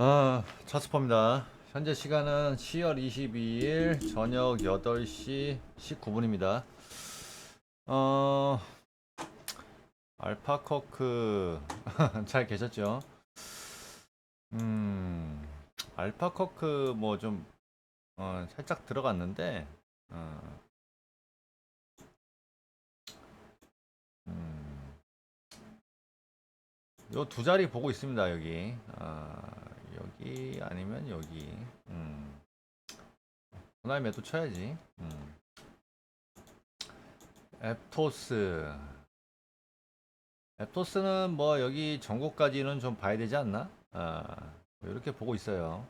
아, 차스퍼입니다. 현재 시간은 10월 22일 저녁 8시 19분입니다. 어, 알파커크 잘 계셨죠? 음, 알파커크 뭐좀 어, 살짝 들어갔는데 어, 음, 요두 자리 보고 있습니다 여기. 아, 여기 아니면 여기. 음. 분할 매도 쳐야지. 음. 앱토스. 앱토스는 뭐 여기 전고까지는 좀 봐야 되지 않나? 아, 뭐 이렇게 보고 있어요.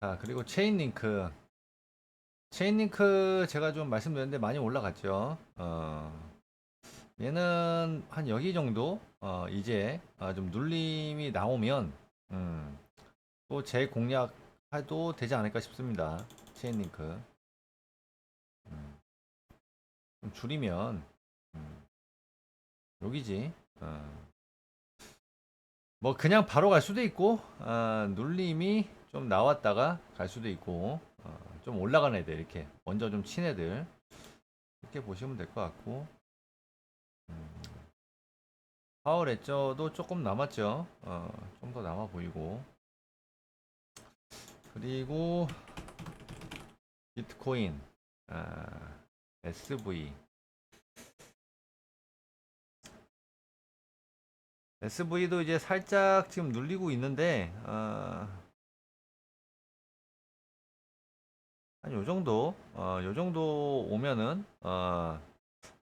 자, 그리고 체인링크. 체인링크 제가 좀 말씀드렸는데 많이 올라갔죠. 어, 얘는 한 여기 정도 어, 이제 아, 좀 눌림이 나오면 음, 또 재공략 해도 되지 않을까 싶습니다. 체인링크 음, 좀 줄이면 음, 여기지. 어. 뭐 그냥 바로 갈 수도 있고 아, 눌림이 좀 나왔다가 갈 수도 있고 어, 좀 올라간 애들 이렇게 먼저 좀 친 애들 이렇게 보시면 될 것 같고 음, 파워 레저도 조금 남았죠. 어, 좀 더 남아 보이고. 그리고 비트코인, 아, SV. SV도 이제 살짝 지금 눌리고 있는데, 어, 한 요 정도, 어, 요 정도 오면은, 어,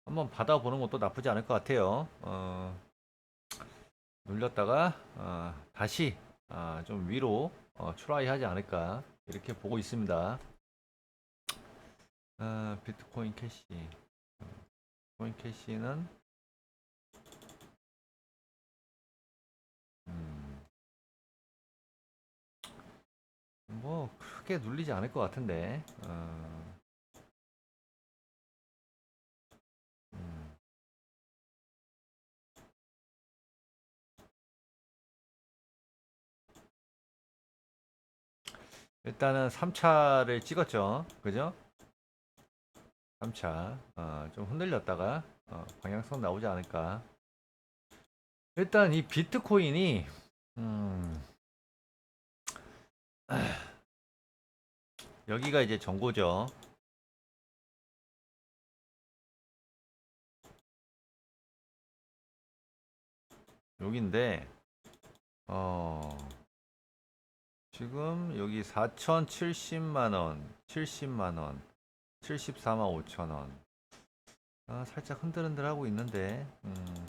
한번 받아보는 것도 나쁘지 않을 것 같아요. 어, 눌렸다가 어, 다시 아, 좀 위로 어, 트라이 하지 않을까 이렇게 보고 있습니다. 아, 비트코인 캐시. 비트코인 캐시는 음, 뭐 크게 눌리지 않을 것 같은데. 어, 일단은 3차를 찍었죠. 그죠? 3차. 어, 좀 흔들렸다가 어, 방향성 나오지 않을까. 일단 이 비트코인이 음, 여기가 이제 정고죠. 여긴데 어 지금 여기 4,070만 원, 70만 원, 74만 5천 원. 아, 살짝 흔들흔들 하고 있는데 음,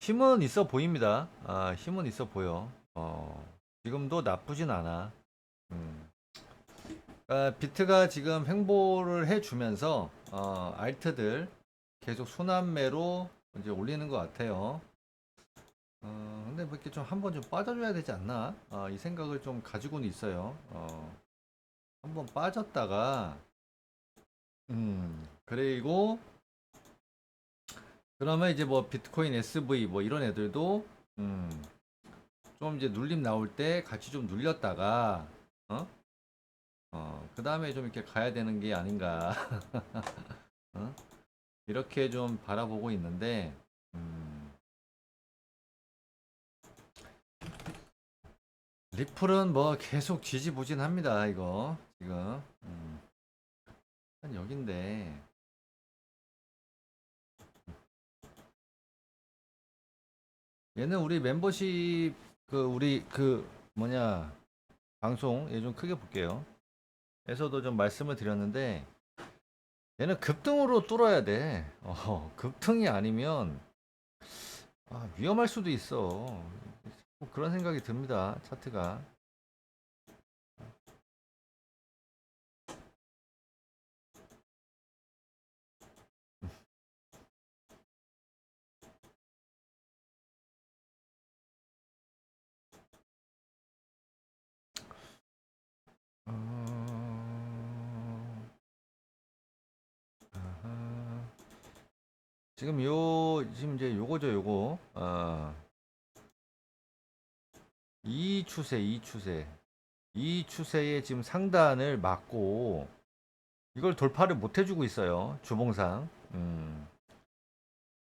힘은 있어 보입니다. 아, 힘은 있어 보여. 어, 지금도 나쁘진 않아. 음. 아, 비트가 지금 횡보를 해주면서 어, 알트들 계속 순환매로 이제 올리는 것 같아요. 어, 근데 뭐 이렇게 좀 한 번 좀 빠져줘야 되지 않나? 어, 이 생각을 좀 가지고는 있어요. 어, 한 번 빠졌다가, 음, 그리고, 그러면 이제 뭐 비트코인 SV 뭐 이런 애들도, 음, 좀 이제 눌림 나올 때 같이 좀 눌렸다가, 어? 어, 그 다음에 좀 이렇게 가야 되는 게 아닌가. 어? 이렇게 좀 바라보고 있는데, 음, 리플은 뭐 계속 지지부진합니다 이거. 지금. 음. 한 여긴데. 얘는 우리 멤버십 그 우리 그 뭐냐 방송 얘 좀 크게 볼게요. 에서도 좀 말씀을 드렸는데 얘는 급등으로 뚫어야 돼. 어, 급등이 아니면 아, 위험할 수도 있어 뭐 그런 생각이 듭니다. 차트가. 어... 아하. 지금 요 지금 이제 요거죠 요거. 어. 이 추세, 이 추세. 이 추세의 지금 상단을 막고 이걸 돌파를 못 해주고 있어요. 주봉상. 음.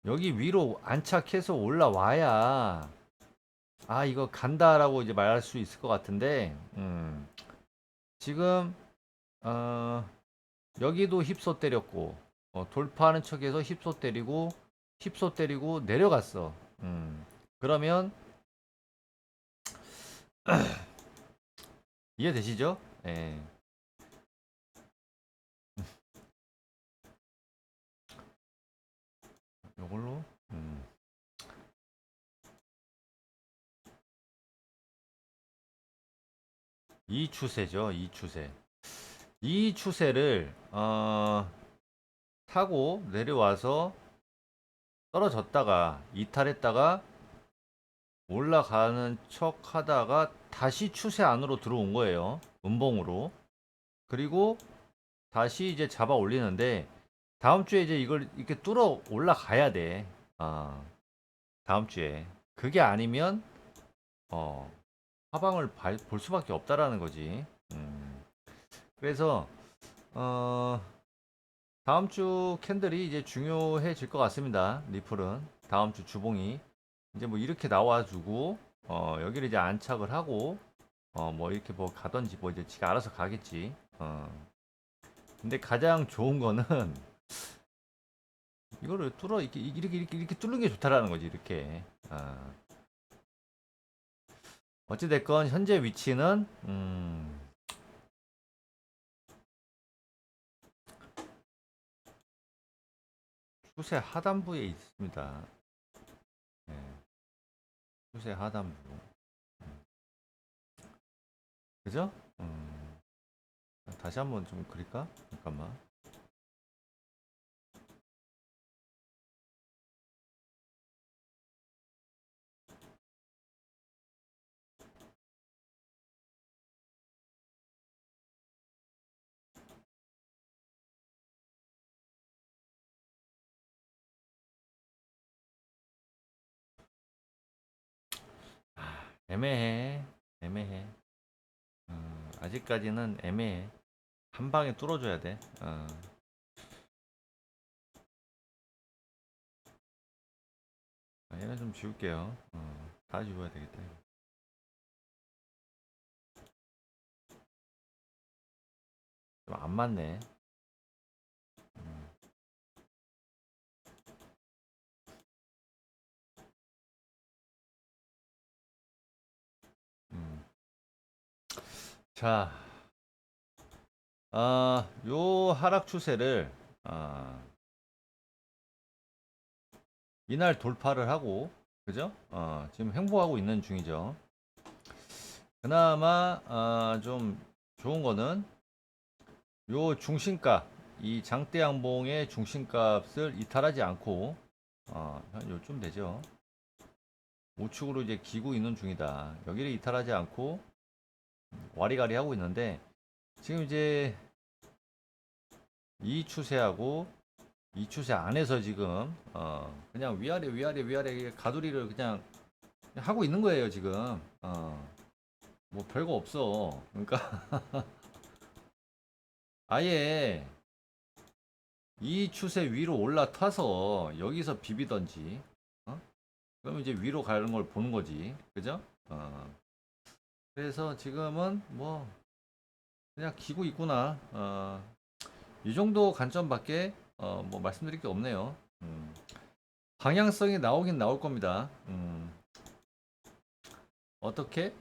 여기 위로 안착해서 올라와야 아 이거 간다라고 이제 말할 수 있을 것 같은데 음. 지금 어, 여기도 힙소 때렸고 어, 돌파하는 척해서 힙소 때리고 힙소 때리고 내려갔어. 음. 그러면 이해되시죠? 예. 요걸로 음. 이 추세죠. 이 추세. 이 추세를 어, 타고 내려와서 떨어졌다가 이탈했다가 올라가는 척 하다가 다시 추세 안으로 들어온 거예요. 음봉으로. 그리고 다시 이제 잡아 올리는데 다음 주에 이제 이걸 이렇게 뚫어 올라가야 돼. 아, 다음 주에. 그게 아니면 어, 하방을 발- 볼 수밖에 없다라는 거지. 음. 그래서 어, 다음 주 캔들이 이제 중요해질 것 같습니다. 리플은 다음 주 주봉이 이제 뭐 이렇게 나와주고 어, 여기를 이제 안착을 하고 어, 뭐 이렇게 뭐 가던지 뭐 이제 지가 알아서 가겠지. 어. 근데 가장 좋은 거는 이거를 뚫어 이렇게 이렇게 이렇게 이렇게 뚫는 게 좋다라는 거지 이렇게. 어. 어찌 됐건 현재 위치는 음. 추세 하단부에 있습니다. 네. 추세 하단부. 음. 그죠? 음. 다시 한번 좀 그릴까? 잠깐만. 애매해. 애매해. 음, 아직까지는 애매해. 한 방에 뚫어줘야 돼. 어. 아, 얘는 좀 지울게요. 어, 다 지워야 되겠다. 좀 안 맞네. 자, 아, 요 하락 추세를 아, 이날 돌파를 하고, 그죠? 어, 지금 횡보하고 있는 중이죠. 그나마 아, 좀 좋은 거는 요 중심값, 이 장대 양봉의 중심값을 이탈하지 않고, 어, 한 요쯤 되죠. 우측으로 이제 기고 있는 중이다. 여기를 이탈하지 않고 와리가리 하고 있는데 지금 이제 이 추세하고 이 추세 안에서 지금 어 그냥 위아래 위아래 위아래 가두리를 그냥 하고 있는 거예요 지금 어 뭐 별거 없어 그러니까 아예 이 추세 위로 올라타서 여기서 비비던지 어? 그럼 이제 위로 가는 걸 보는 거지 그죠? 어. 그래서 지금은 뭐 그냥 기고 있구나 어. 이 정도 관점밖에 어, 뭐 말씀드릴 게 없네요 음. 방향성이 나오긴 나올 겁니다 음. 어떻게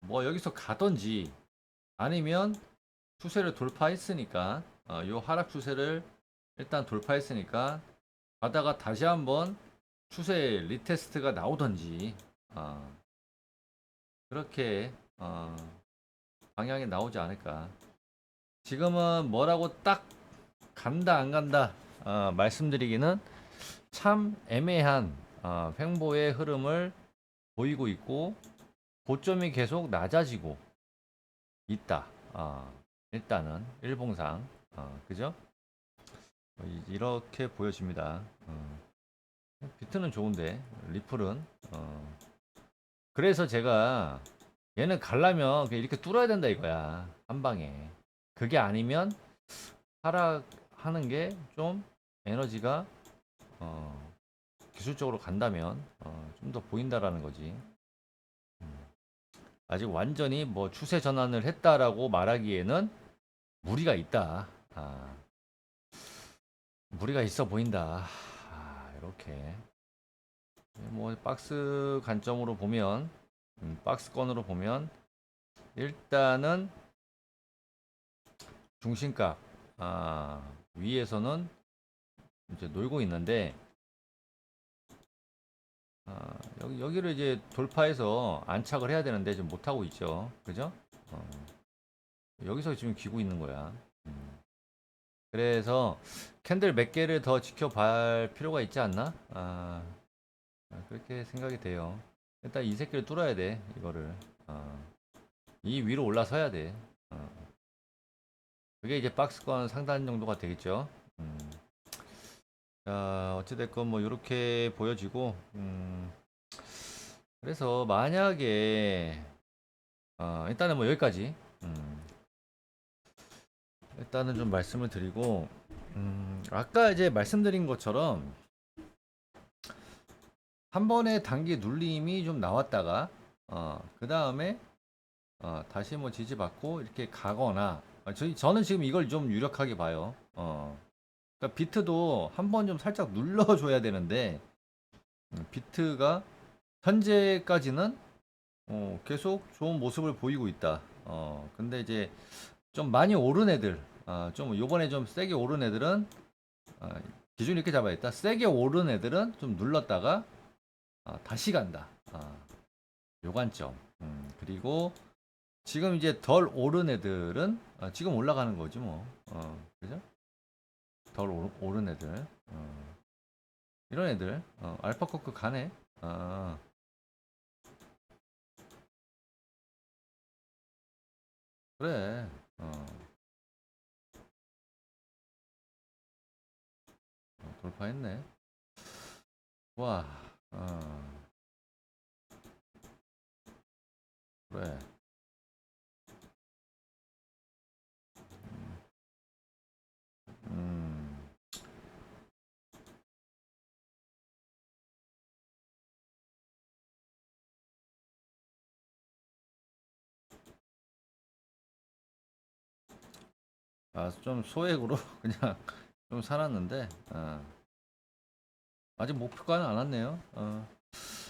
뭐 여기서 가던지 아니면 추세를 돌파했으니까 어, 요 하락 추세를 일단 돌파했으니까 가다가 다시 한번 추세 리테스트가 나오던지 어, 그렇게 어, 방향이 나오지 않을까 지금은 뭐라고 딱 간다 안 간다 어, 말씀드리기는 참 애매한 어, 횡보의 흐름을 보이고 있고 고점이 계속 낮아지고 있다 어, 일단은 일봉상 어, 그죠 어, 이- 이렇게 보여집니다 어. 비트는 좋은데 리플은 어. 그래서 제가 얘는 갈라면 그냥 이렇게 뚫어야 된다 이거야. 한 방에. 그게 아니면 하락하는 게 좀 에너지가 어, 기술적으로 간다면 어, 좀 더 보인다라는 거지. 음. 아직 완전히 뭐 추세 전환을 했다라고 말하기에는 무리가 있다. 아, 무리가 있어 보인다. 아, 이렇게. 뭐 박스 관점으로 보면 음, 박스권으로 보면 일단은 중심값 아, 위에서는 이제 놀고 있는데 아, 여기 여기를 이제 돌파해서 안착을 해야 되는데 지금 못 하고 있죠. 그죠? 어, 여기서 지금 기고 있는 거야. 음. 그래서 캔들 몇 개를 더 지켜봐야 필요가 있지 않나? 아, 아, 그렇게 생각이 돼요. 일단 이 새끼를 뚫어야 돼, 이거를. 어. 이 위로 올라서야 돼. 어. 그게 이제 박스권 상단 정도가 되겠죠. 음. 자, 어찌됐건 뭐 이렇게 보여지고, 음. 그래서 만약에, 어, 일단은 뭐 여기까지. 음. 일단은 좀 말씀을 드리고, 음, 아까 이제 말씀드린 것처럼, 한 번에 단기 눌림이 좀 나왔다가 어, 그 다음에 어, 다시 뭐 지지받고 이렇게 가거나 어, 저희 저는 지금 이걸 좀 유력하게 봐요. 어. 그러니까 비트도 한 번 좀 살짝 눌러줘야 되는데 음, 비트가 현재까지는 어, 계속 좋은 모습을 보이고 있다. 어, 근데 이제 좀 많이 오른 애들, 어, 좀 요번에 좀 세게 오른 애들은 어, 기준 이렇게 잡아야겠다. 세게 오른 애들은 좀 눌렀다가 아, 다시 간다. 아, 요 관점. 음, 그리고 지금 이제 덜 오른 애들은 아, 지금 올라가는 거지 뭐. 어, 그죠? 덜 오르, 오른 애들. 어, 이런 애들. 어, 알파 코크 가네. 아, 그래. 어. 어, 돌파했네. 와. 어. 그래. 음. 아, 좀 소액으로 그냥 좀 살았는데, 어. 아직 목표가는 안 왔네요. 어.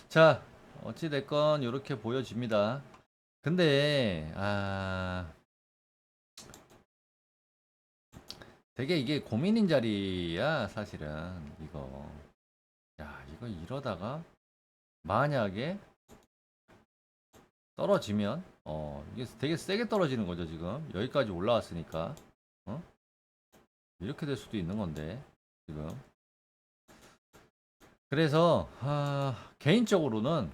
자, 어찌됐건 이렇게 보여집니다. 근데, 아, 되게 이게 고민인 자리야, 사실은. 이거. 야, 이거 이러다가, 만약에, 떨어지면, 어, 이게 되게 세게 떨어지는 거죠, 지금. 여기까지 올라왔으니까. 어? 이렇게 될 수도 있는 건데, 지금. 그래서 아, 개인적으로는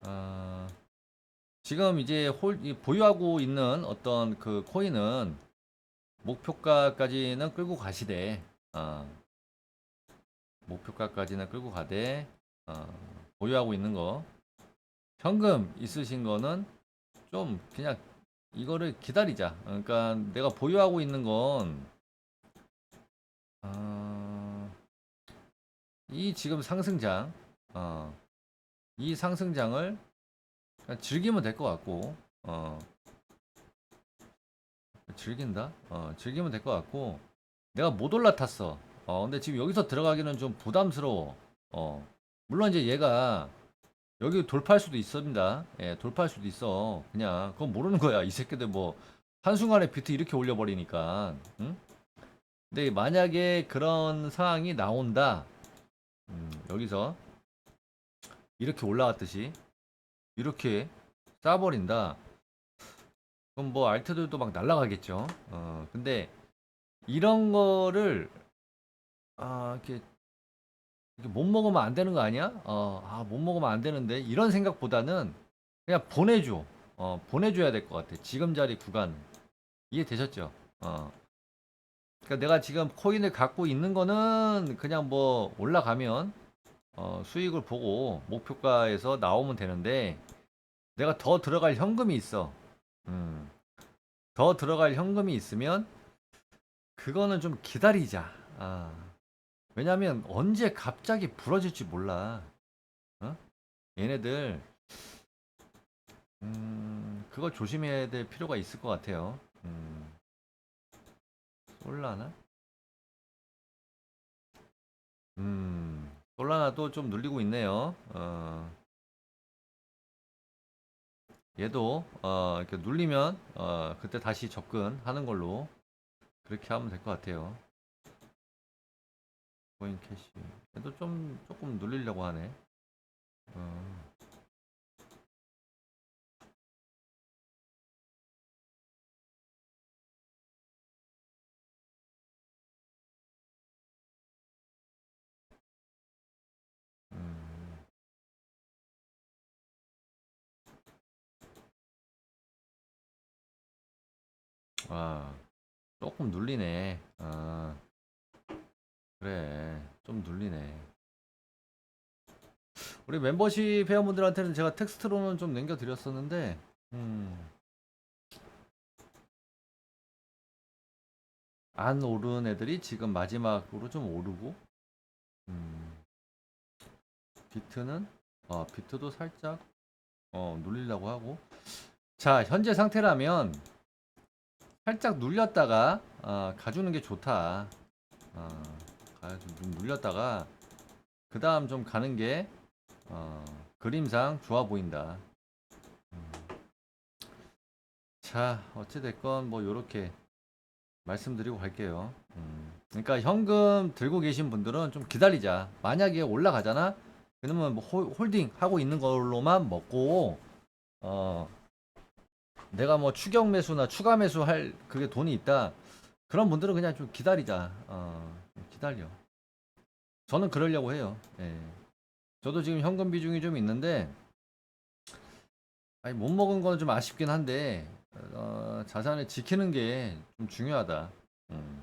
아, 지금 이제 홀, 이 보유하고 있는 어떤 그 코인은 목표가까지는 끌고 가시되 아, 목표가까지는 끌고 가되 아, 보유하고 있는 거 현금 있으신 거는 좀 그냥 이거를 기다리자. 그러니까 내가 보유하고 있는 건 아, 이 지금 상승장, 어, 이 상승장을 즐기면 될 것 같고, 어, 즐긴다? 어, 즐기면 될 것 같고, 내가 못 올라탔어. 어, 근데 지금 여기서 들어가기는 좀 부담스러워. 어, 물론 이제 얘가 여기 돌파할 수도 있습니다. 예, 돌파할 수도 있어. 그냥, 그건 모르는 거야. 이 새끼들 뭐, 한순간에 비트 이렇게 올려버리니까, 응? 근데 만약에 그런 상황이 나온다. 음, 여기서 이렇게 올라갔듯이 이렇게 쌓아버린다. 그럼 뭐 알트들도 막 날아가겠죠. 어, 근데 이런 거를 아, 이렇게, 이렇게 못 먹으면 안 되는 거 아니야? 어, 아, 못 먹으면 안 되는데 이런 생각보다는 그냥 보내줘. 어, 보내줘야 될 것 같아. 지금 자리 구간 이해되셨죠? 어. 그러니까 내가 지금 코인을 갖고 있는 거는 그냥 뭐 올라가면 어, 수익을 보고 목표가에서 나오면 되는데 내가 더 들어갈 현금이 있어. 음. 더 들어갈 현금이 있으면 그거는 좀 기다리자. 아. 왜냐면 언제 갑자기 부러질지 몰라. 어? 얘네들 음, 그걸 조심해야 될 필요가 있을 것 같아요. 음. 솔라나? 음, 솔라나도 좀 눌리고 있네요. 어. 얘도 어, 이렇게 눌리면 어, 그때 다시 접근하는 걸로 그렇게 하면 될 것 같아요. 코인 캐시. 얘도 좀 조금 눌리려고 하네. 어. 아, 조금 눌리네. 아, 그래. 좀 눌리네. 우리 멤버십 회원분들한테는 제가 텍스트로는 좀 남겨드렸었는데, 음, 안 오른 애들이 지금 마지막으로 좀 오르고, 음, 비트는, 어, 비트도 살짝, 어, 눌리려고 하고. 자, 현재 상태라면, 살짝 눌렸다가, 어, 가주는 게 좋다. 어, 가- 좀 눌렸다가, 그 다음 좀 가는 게, 어, 그림상 좋아 보인다. 음. 자, 어찌됐건 뭐 요렇게 말씀드리고 갈게요. 음. 그러니까 현금 들고 계신 분들은 좀 기다리자. 만약에 올라가잖아? 그러면 뭐 홀- 홀딩 하고 있는 걸로만 먹고, 어, 내가 뭐 추격 매수나 추가 매수 할 그게 돈이 있다. 그런 분들은 그냥 좀 기다리자. 어, 좀 기다려. 저는 그러려고 해요. 예. 저도 지금 현금 비중이 좀 있는데, 아니, 못 먹은 건좀 아쉽긴 한데, 어, 자산을 지키는 게 좀 중요하다. 음.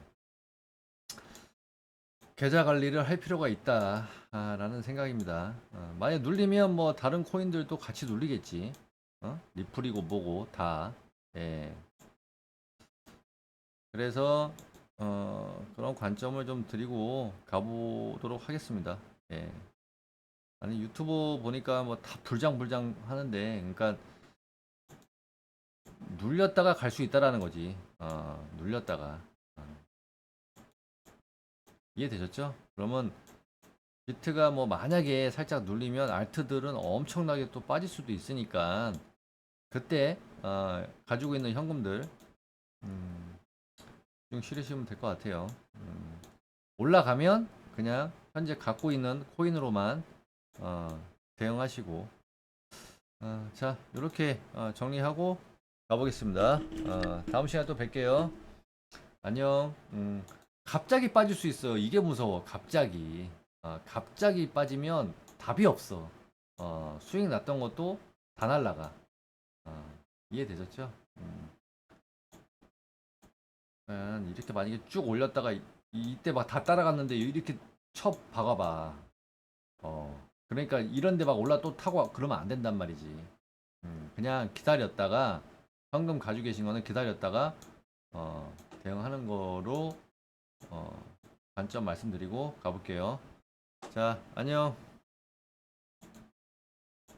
계좌 관리를 할 필요가 있다라는 생각입니다. 어, 만약 눌리면 뭐 다른 코인들도 같이 눌리겠지. 어? 리플이고 뭐고 다. 예. 그래서 어, 그런 관점을 좀 드리고 가보도록 하겠습니다. 예. 아니 유튜브 보니까 뭐 다 불장불장 하는데, 그러니까 눌렸다가 갈 수 있다라는 거지. 어, 눌렸다가. 어. 이해되셨죠? 그러면 비트가 뭐 만약에 살짝 눌리면 알트들은 엄청나게 또 빠질 수도 있으니까 그때 어, 가지고 있는 현금들 음, 좀 실으시면 될 것 같아요. 음, 올라가면 그냥 현재 갖고 있는 코인으로만 어, 대응하시고 어, 자 이렇게 어, 정리하고 가보겠습니다. 어, 다음 시간에 또 뵐게요. 안녕. 음, 갑자기 빠질 수 있어요. 이게 무서워. 갑자기. 어, 갑자기 빠지면 답이 없어. 어, 수익 났던 것도 다 날라가. 어, 이해되셨죠? 음. 음, 이렇게 만약에 쭉 올렸다가 이- 이때 막 다 따라갔는데 이렇게 쳐 박아봐. 어, 그러니까 이런데 막 올라 또 타고 와- 그러면 안 된단 말이지. 음, 그냥 기다렸다가 현금 가지고 계신 거는 기다렸다가 어, 대응하는 거로 어, 관점 말씀드리고 가볼게요. 자, 안녕.